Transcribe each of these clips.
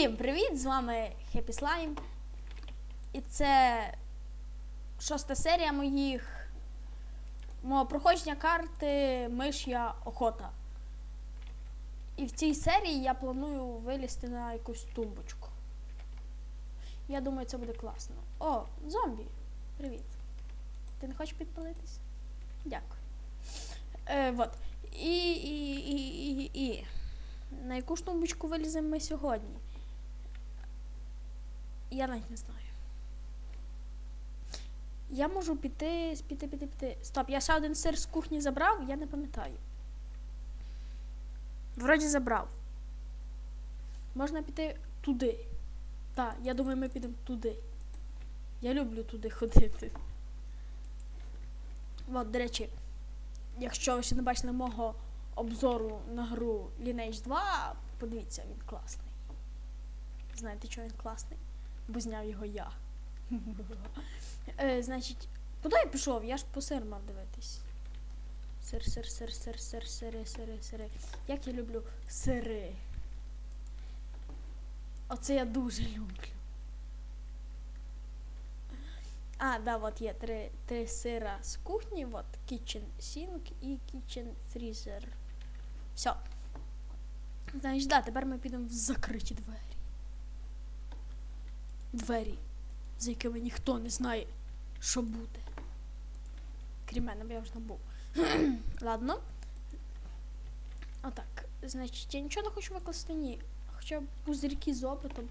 Всім привіт! З вами Happy Slime. І це шоста серія моїх мого проходження карти Миш'я Охота. І в цій серії я планую вилізти на якусь тумбочку. Я думаю, це буде класно. О, зомбі! Привіт. Ти не хочеш підпалитись? Дякую. Е, вот. І, і, і, і, і. На яку ж тумбочку виліземо ми сьогодні? Я навіть не знаю. Я можу піти, піти, піти, піти. Стоп, я ще один сир з кухні забрав, я не пам'ятаю. Вроді забрав. Можна піти туди. Так, я думаю, ми підемо туди. Я люблю туди ходити. От, до речі, якщо ви ще не бачили мого обзору на гру Lineage 2, подивіться, він класний. Знаєте, чого він класний? Бо зняв його я. е, значить, куди я пішов? Я ж по сир мав дивитись. Сир, сир, сир, сир, сир, сири, сири, сири. Як я люблю сири. Оце я дуже люблю. А, да, от є три, три сира з кухні, от kitchen sink і kitchen freezer. Все. Значить, да, тепер ми підемо в закриті двері. Двері, за якими ніхто не знає, що буде. Крім мене, бо я вже там був. Ладно. Отак. Значить, я нічого не хочу викласти, ні. Хоча б пузирки з опитом,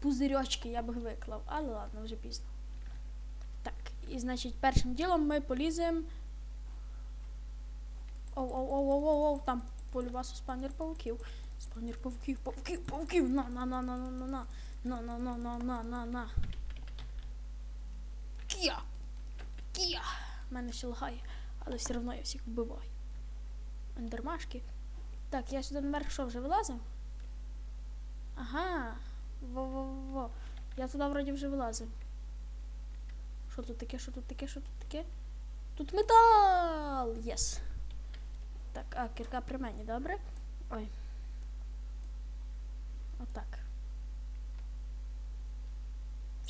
пузирьочки я б виклав, але ладно, вже пізно. Так, і значить, першим ділом ми поліземо. Оу, оу, оу, оу, оу, оу, там полюбасу спавнер павуків. Спавнер павуків, павуків, павуків. На, на, на, на, на, на, на. На. Кія! Кія! Мене ще лагає, але все одно я всіх вбиваю. Ендермашки. Так, я сюди наверх що вже вилазив? Ага. Во-во-во. Я туди вроді вже вилазив. Що тут таке, що тут таке, що тут таке? Тут метал! Єс. Так, а, кірка при мені, добре? Ой. Отак.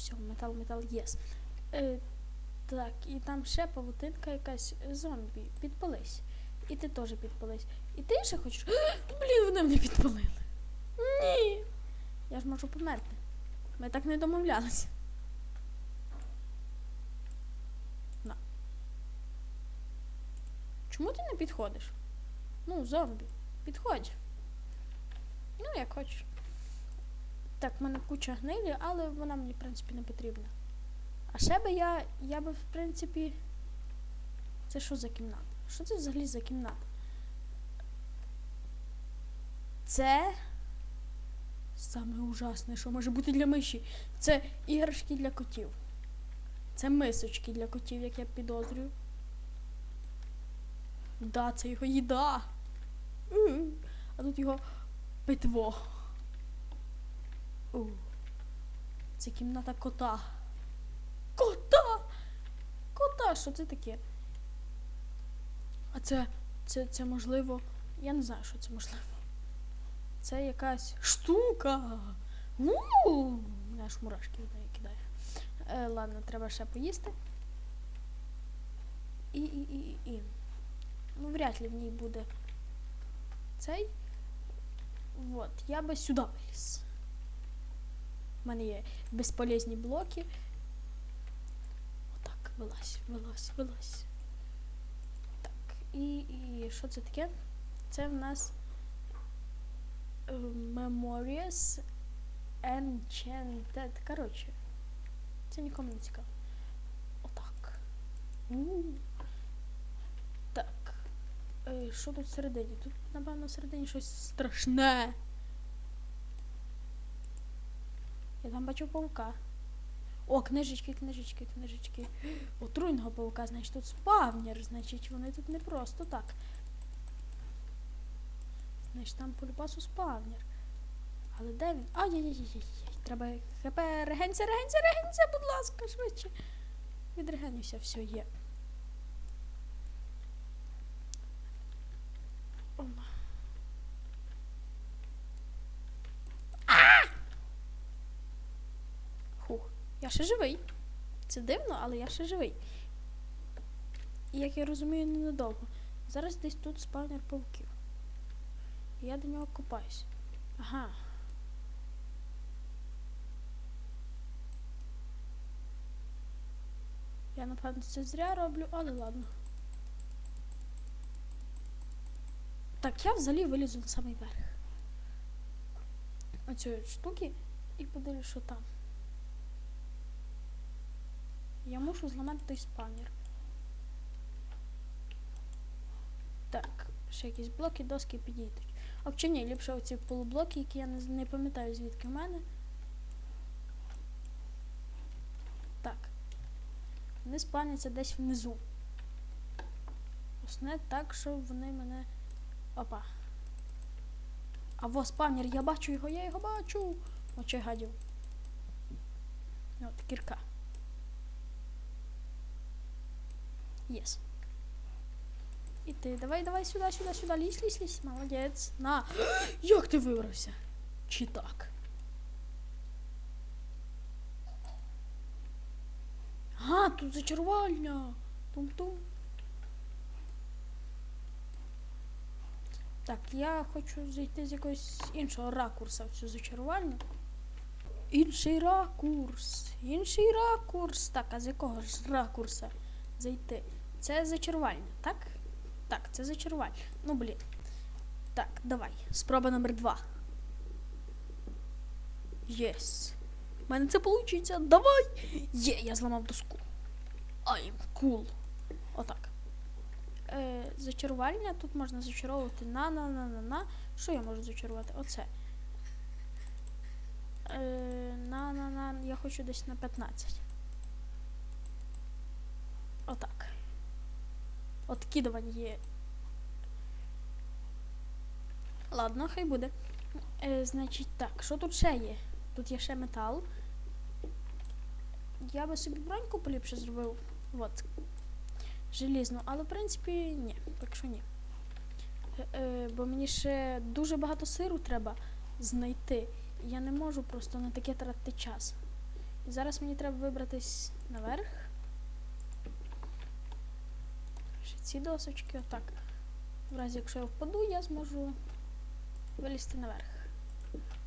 Все, метал, метал, єс. Е, так, і там ще павутинка якась зомбі. Підпались. І ти теж підпались. І ти ще хочеш. Блін, вони мене підпалили. Ні. Я ж можу померти. Ми так не домовлялися. На. Чому ти не підходиш? Ну, зомбі. Підходь. Ну, як хочеш. Так, в мене куча гнилі, але вона мені, в принципі, не потрібна. А ще би я. Я би, в принципі. Це що за кімната? Що це взагалі за кімната? Це саме ужасне, що може бути для миші. Це іграшки для котів. Це мисочки для котів, як я підозрюю. Да, це його їда. А тут його питво. У. Це кімната кота. Кота! Кота, що це таке? А це, це, це можливо. Я не знаю, що це можливо. Це якась штука. У мене аж мурашки від неї кидає. Е, ладно, треба ще поїсти. І, і, і, і. Ну, вряд ли в ній буде цей. Вот, я би сюди виліз. У мене є безполезні блоки. Отак, вилазь, вилазь, вилазь. Так, і, і що це таке? Це в нас е, Memories Enchanted. Коротше, це нікому не цікаво. Отак. Так. Е, Що тут всередині? Тут, напевно, всередині щось страшне. Я там бачу паука. О, книжечки, книжечки, книжечки. Отруйного паука, значить тут спавнер, значить вони тут не просто так. Значить там по спавнер. Але де він? Ай-яй-яй-яй. Треба хп регенця, регенця, регенця, будь ласка, швидше. Відрегенюся, все є. Я ще живий. Це дивно, але я ще живий. І як я розумію, ненадовго. Зараз десь тут спавнер павуків. Я до нього копаюсь. Ага. Я напевно це зря роблю, але ладно. Так, я взагалі вилізу на самий верх. Оцієї штуки і подивлюсь, що там. Я мушу зламати той спавнер. Так, ще якісь блоки, доски підійдуть. А чи ні, ліпше оці полублоки, які я не, не пам'ятаю звідки в мене. Так. Вони спавняться десь внизу. Основне так, щоб вони мене. Опа. А во спавнер, я бачу його, я його бачу. Очей гадів. От, кірка. Єс. І ти, давай, давай сюди, сюди, сюди, лізь, лізь, лізь. Молодець. На. Як ти вибрався? Чи так? А, тут зачарувальня. Тум-тум. Так, я хочу зайти з якогось іншого ракурса в цю зачарувальню. Інший ракурс. Інший ракурс. Так, а з якого ж ракурса зайти? Це зачарувальня, так? Так, це зачарувальня. Ну, блін. Так, давай. Спроба номер два. Єс. У мене це вийде. Давай! Є, я зламав доску. I'm cool. Отак. Е, зачарувальня. Тут можна зачаровувати на на на на на. Що я можу зачарувати? Оце. Е, на на на. Я хочу десь на 15. Отак. Откидування. Ладно, хай буде. Е, значить так, що тут ще є? Тут є ще метал. Я би собі броньку поліпше зробив. От. Желізну, але в принципі ні, так що ні. Е, е, бо мені ще дуже багато сиру треба знайти. Я не можу просто на таке тратити час. І зараз мені треба вибратись наверх. Ще ці досочки, отак. В разі, якщо я впаду, я зможу вилізти наверх.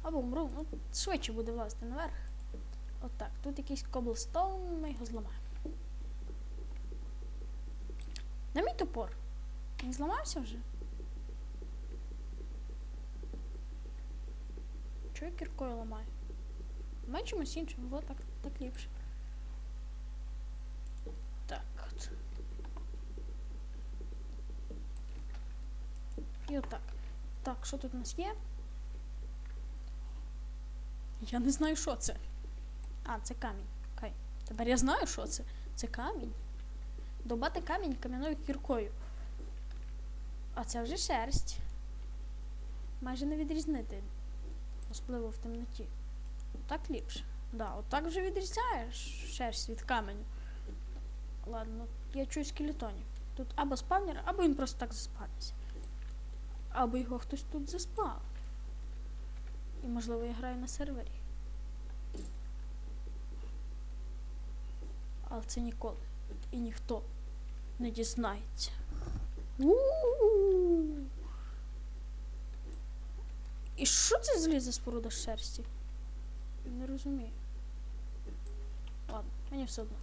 Або вмру, ну, швидше буде влазити наверх. Отак. Тут якийсь коблстоун, ми його зламаємо. На мій топор. Він зламався вже? Чого я кіркою ламаю? Ламаю чимось іншим, бо так, так ліпше. Так от. І отак. Так, що тут у нас є? Я не знаю, що це. А, це камінь. Окей. Тепер я знаю, що це. Це камінь. Добати камінь кам'яною кіркою. А це вже шерсть. Майже не відрізнити. Особливо в темноті. Так ліпше. Да, отак вже відрізняєш шерсть від каменю. Ладно, я чую скелетонів. Тут або спавнер, або він просто так заспавнився. Або його хтось тут заспав. І можливо я граю на сервері. Але це ніколи. І ніхто не дізнається. І що це за споруда шерсті? Не розумію. Ладно, мені все одно.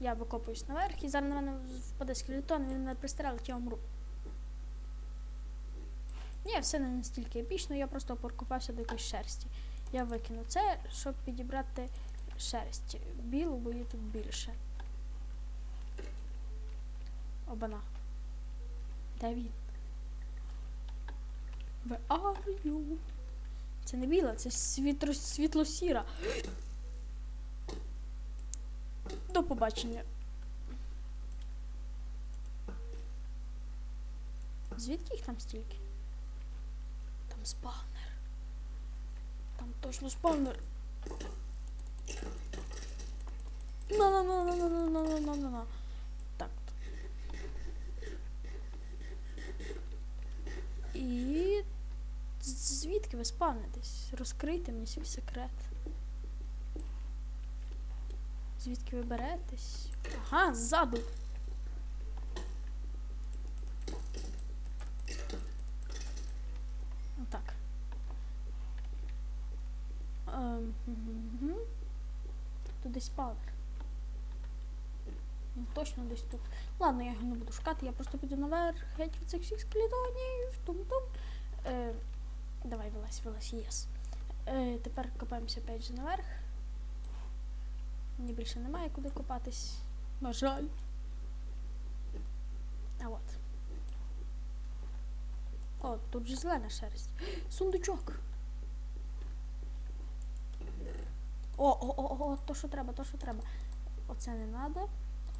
Я викопуюсь наверх і зараз на мене впаде скелетон, він мене пристрелить, я умру. Ні, все не настільки епічно, я просто покопався до якоїсь шерсті. Я викину це, щоб підібрати шерсть. Білу, бо її тут більше. Обана. Де він? Are you? Це не біла, це світло, світло-сіра. До побачення. Звідки їх там стільки? Там спавнер. Там точно спавнер. на на на на на на на на на на Так. І звідки ви спавнитесь? Розкрийте мені свій секрет. Звідки ви беретесь? Ага, ззаду. Отак. Мгм. Тут десь павер. Він точно десь тут. Ладно, я його не буду шукати, я просто піду наверх, геть від цих всіх скелетонів, тум-тум. Е, давай, вилазь, вилазь, єс. Е, тепер копаємося опять же наверх. Мені більше немає куди копатись. На жаль. А от. О, тут же зелена шерсть. Сундучок. О, о, о, о, то що треба, то що треба. Оце не треба.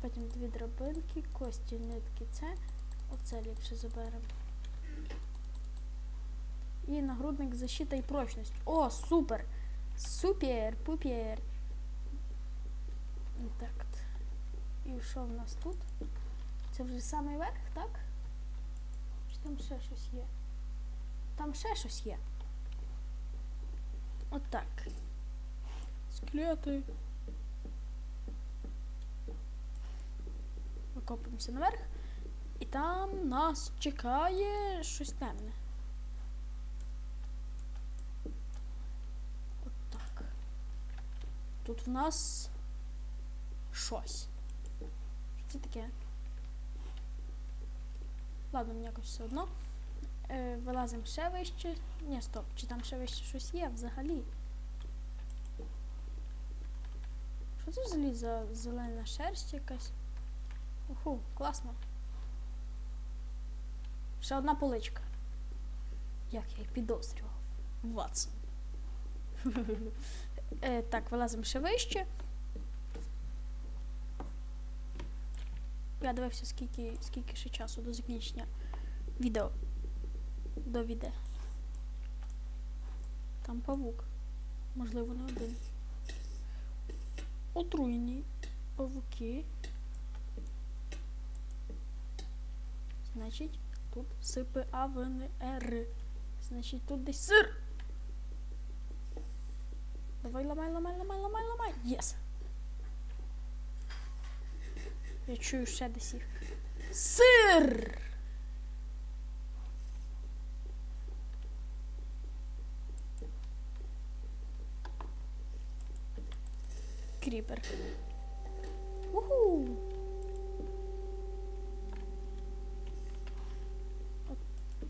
Потім дві драбинки, кості, нитки, це. Оце ліпше заберемо. І нагрудник защита і прочність. О, супер! Супер, пупер. Так. І що в нас тут? Це вже самий верх, так? Чи там ще щось є? Там ще щось є. Отак. Скелети. Викопуємося наверх. І там нас чекає щось темне. Отак. Тут в нас щось. Що це таке? Ладно, мені якось все одно. Е, вилазимо ще вище. Ні, стоп, чи там ще вище щось є взагалі? Що це взагалі за зелена шерсть якась? Уху, класно. Ще одна поличка. Як я й підозрював. Ватсон. Е, так, вилазимо ще вище. Я дивився, скільки, скільки ще часу до закінчення відео. До відео. Там павук. Можливо, не один. Отруєні павуки. Значить, тут сипи А, В, Н, Р. Значить, тут десь сир. Давай, ламай, ламай, ламай, ламай, ламай. Єс. Я чую ще десь їх. Сир! Кріпер. Уху!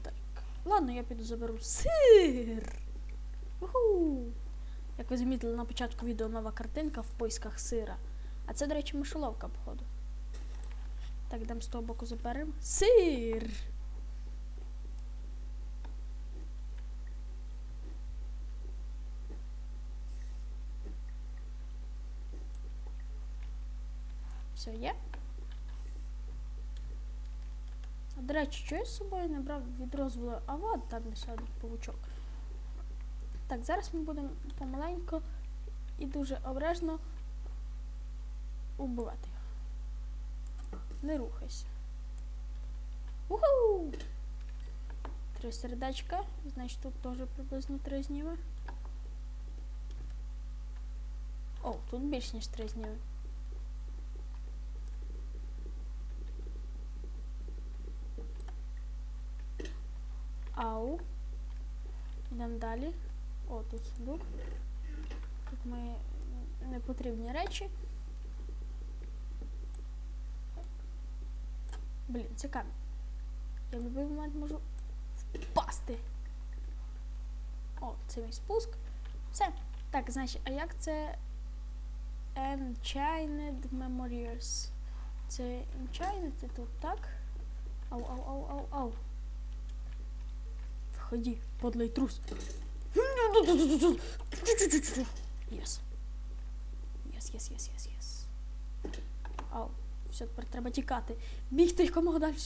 Так. Ладно, я піду заберу сир. Уху! Як ви замітили на початку відео нова картинка в поисках сира. А це, до речі, мишоловка, походу. Так, йдемо з того боку заберемо. Сир! Все, є? А, до речі, що я з собою не брав від розвилу? А от там ще один павучок. Так, зараз ми будемо помаленько і дуже обережно убивати його. Не рухайся. Уху! Три сердечка, значить тут теж приблизно три зніми. О, тут більш ніж три зніми. Ау. Йдемо далі. О, тут сундук. Тут мої непотрібні речі. Блін, камінь. Я в будь-який момент можу впасти. О, це мій спуск. Все. Так, значить, а як це Enchanted Memories? Це Enchanted тут, так? Ау, Входи, подлый трус. Єс. Єс, єс, єс, єс, єс. Ау, все, тепер треба тікати. Бігти якомога далі.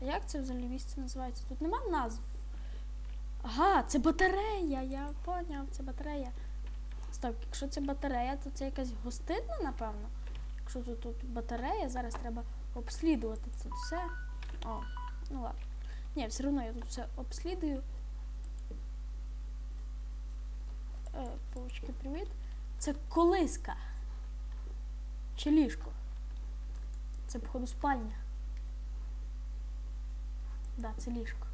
А як це взагалі місце називається? Тут нема назв. Ага, це батарея, я поняв, це батарея. Стоп, якщо це батарея, то це якась гостинна, напевно. Якщо тут, тут батарея, зараз треба обслідувати це все. О, ну ладно. Ні, все одно я тут все обслідую. Е, Павучки, привіт. Це колиска. Чи ліжко? Це, походу, спальня. Да, це ліжко.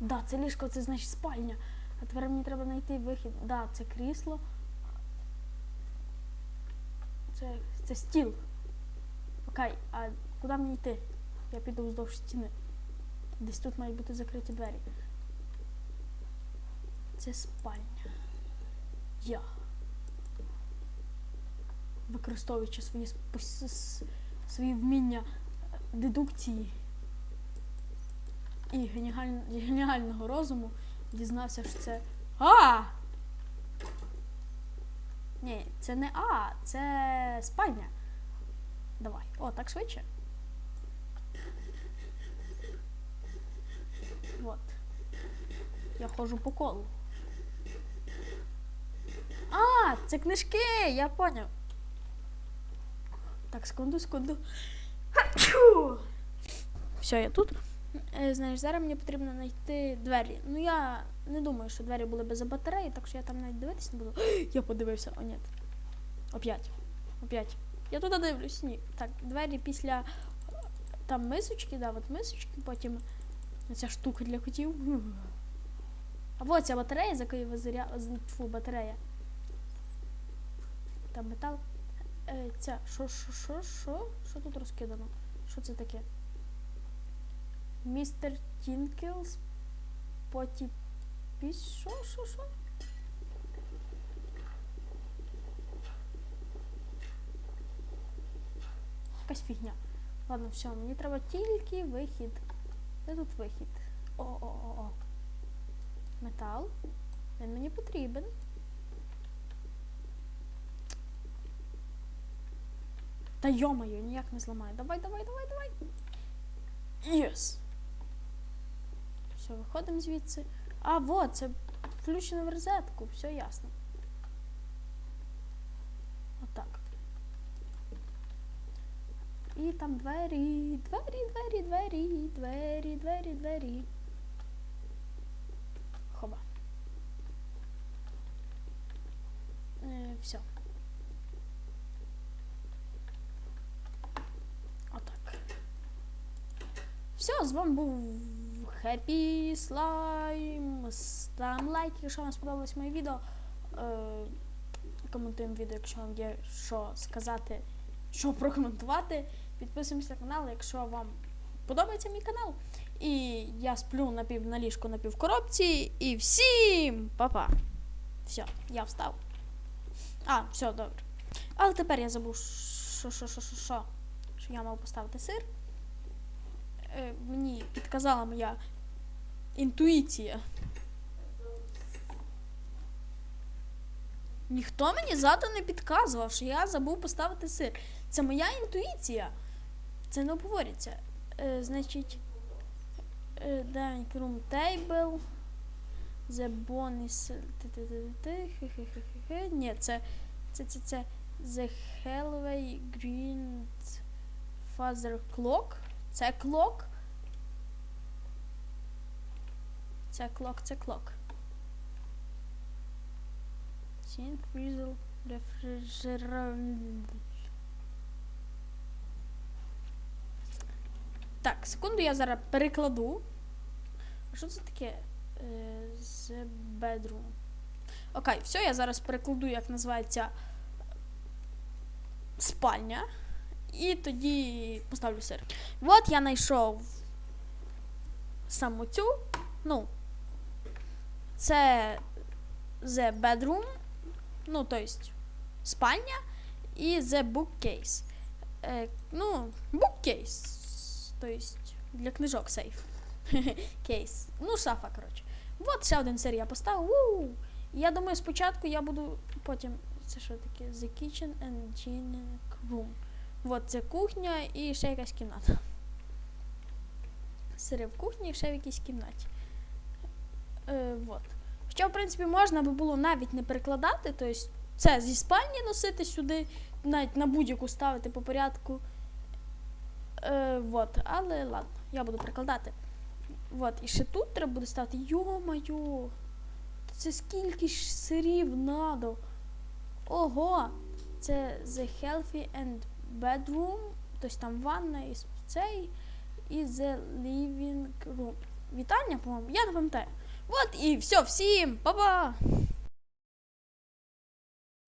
Да, це ліжко, це значить спальня. А тепер мені треба знайти вихід. Да, це крісло. Це, це стіл. Окей, а куди мені йти? Я піду вздовж стіни. Десь тут мають бути закриті двері. Це спальня. Я. Використовуючи свої, свої вміння е, дедукції і геніаль- геніального розуму, дізнався, що це А! Ні, це не А, це спальня. Давай. О, так швидше. Вот. Я ходжу по колу. А, це книжки, я поняв. Так, секунду, секунду. Хачу! Все, я тут. Е, Знаєш, зараз мені потрібно знайти двері. Ну я не думаю, що двері були без батареї, так що я там навіть дивитись не буду. Я подивився, о, ні. Оп'ять. Оп'ять. Я туди дивлюсь, ні. Так, двері після е, там мисочки, да, от мисочки, потім ця штука для котів. А вот ця батарея, за якою ви заря... Фу, батарея. Там метал. Е, ця, що, що, що, що? Що тут розкидано? Що це таке? Містер Тінкелс, поті піс. Що, що, що? Якась фігня. Ладно, все, мені треба тільки вихід. Де тут вихід? О-о-о-о. Метал. Він мені потрібен. Та йомаю, ніяк не зламаю. Давай, давай, давай, давай. Єс. Все, виходимо звідси. А, вот, це включено в розетку, все ясно. Отак. І там двері, двері, двері, двері, двері, двері, двері. Хоба. Е, все. Отак. Все, з вами був Happy Slime. Ставимо лайк, якщо вам сподобалось моє відео. Е, коментуємо відео, якщо вам є що сказати, що прокоментувати. Підписуємося на канал, якщо вам подобається мій канал. І я сплю напів на ліжку, напів коробці. І всім па-па. Все, я встав. А, все, добре. Але тепер я забув, що, що, що, що, що, що я мав поставити сир. Е, мені підказала моя інтуїція. Ніхто мені ззаду не підказував, що я забув поставити сир. Це моя інтуїція. Це не обговорюється. Е, значить, е, dining room table. The bonus. хе-хе-хе-хе. Ні, це. Це, це, це. The Hellway Green Father Clock. Це clock. Це clock, це clock. Sink, freezer, Так, секунду я зараз перекладу. А що це таке? Е, The bedroom. Окей, все, я зараз перекладу, як називається спальня. І тоді поставлю сир. От я знайшов саму цю. Ну, це the bedroom, ну, то есть спальня і the bookcase. Е, ну, bookcase, то есть для книжок сейф. Кейс. Ну, шафа, коротше. От ще один сир я поставив. У! Я думаю, спочатку я буду потім. Це що таке? The kitchen and dining room. От це кухня і ще якась кімната. Сири в кухні і ще в якійсь кімнаті. Е, вот. Хоча, в принципі, можна би було навіть не перекладати, тобто це зі спальні носити сюди, навіть на будь-яку ставити по порядку. Е, вот. Але ладно, я буду перекладати. От, і ще тут треба буде ставити. Йо-моє! Це скільки ж сирів надо? Ого! Це The Healthy and Bedroom, тобто там ванна і цей, і The Living Room. Вітання, по-моєму, я не пам'ятаю. От і все, всім, па-па!